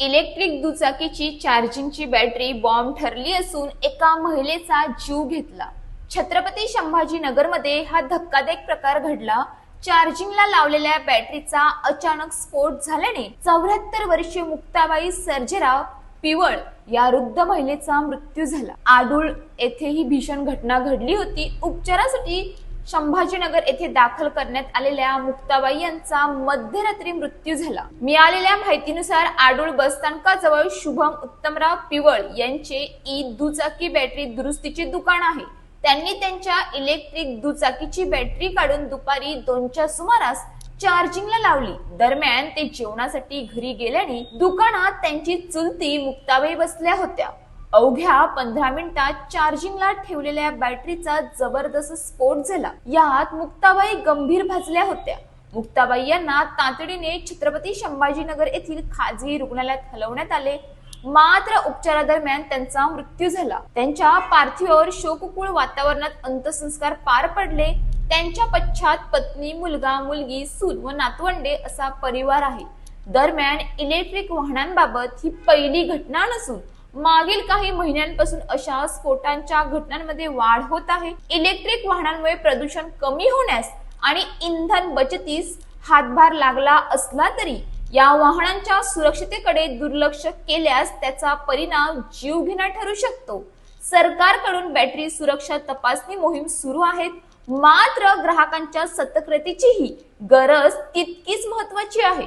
Electric दुचाकीची चार्जिंगची battery bomb ठरली असून एका महिलेचा जीव घेतला. छत्रपती संभाजीनगरमध्ये हा धक्कादायक प्रकार घडला. चार्जिंगला लावलेल्या बॅटरीचा अचानक स्फोट झाल्याने चौऱ्याहत्तर वर्षीय मुक्ताबाई सर्जेराव पिवळ या वृद्ध महिलेचा मृत्यू झाला. आडूळ येथे ही भीषण घटना घडली होती. उपचारासाठी संभाजीनगर येथे दाखल करण्यात आलेल्या मुक्ताबाई यांचा मध्यरात्री मृत्यू झाला. मिळालेल्या माहितीनुसार आडूळ बसस्थानकाजवळ शुभम उत्तमराव पिवळ यांचे ई दुचाकी बॅटरी दुरुस्तीचे दुकान आहे. त्यांनी त्यांच्या इलेक्ट्रिक दुचाकीची बॅटरी काढून दुपारी दोनच्या सुमारास चार्जिंगला लावली. दरम्यान ते जेवणासाठी घरी गेल्याने दुकानात त्यांची चुलती मुक्ताबाई बसल्या होत्या. अवघ्या पंधरा मिनिटात चार्जिंगला ठेवलेल्या बॅटरीचा जबरदस्त स्फोट झाला. यात मुक्ताबाई गंभीर भाजल्या होत्या. मुक्ताबाई यांना तातडीने छत्रपती संभाजीनगर येथील खाजगी रुग्णालयात हलवण्यात आले. मात्र उपचारादरम्यान त्यांचा मृत्यू झाला. त्यांच्या पार्थिवावर शोककुळ वातावरणात अंत्यसंस्कार पार पडले. त्यांच्या पश्चात पत्नी मुलगा मुलगी सून व नातवंडे असा परिवार आहे. दरम्यान इलेक्ट्रिक वाहनांबाबत ही पहिली घटना नसून मागील काही महिन्यांपासून अशा स्फोटांच्या घटनांमध्ये वाढ होत आहे. इलेक्ट्रिक वाहनांमुळे प्रदूषण कमी होण्यास आणि इंधन बचतीस हातभार लागला असला तरी या वाहनांच्या सुरक्षतेकडे दुर्लक्ष केल्यास त्याचा परिणाम जीवघेणा ठरू शकतो. सरकारकडून बॅटरी सुरक्षा तपासणी मोहीम सुरू आहेत. मात्र ग्राहकांच्या सतर्कतेचीही गरज तितकीच महत्वाची आहे.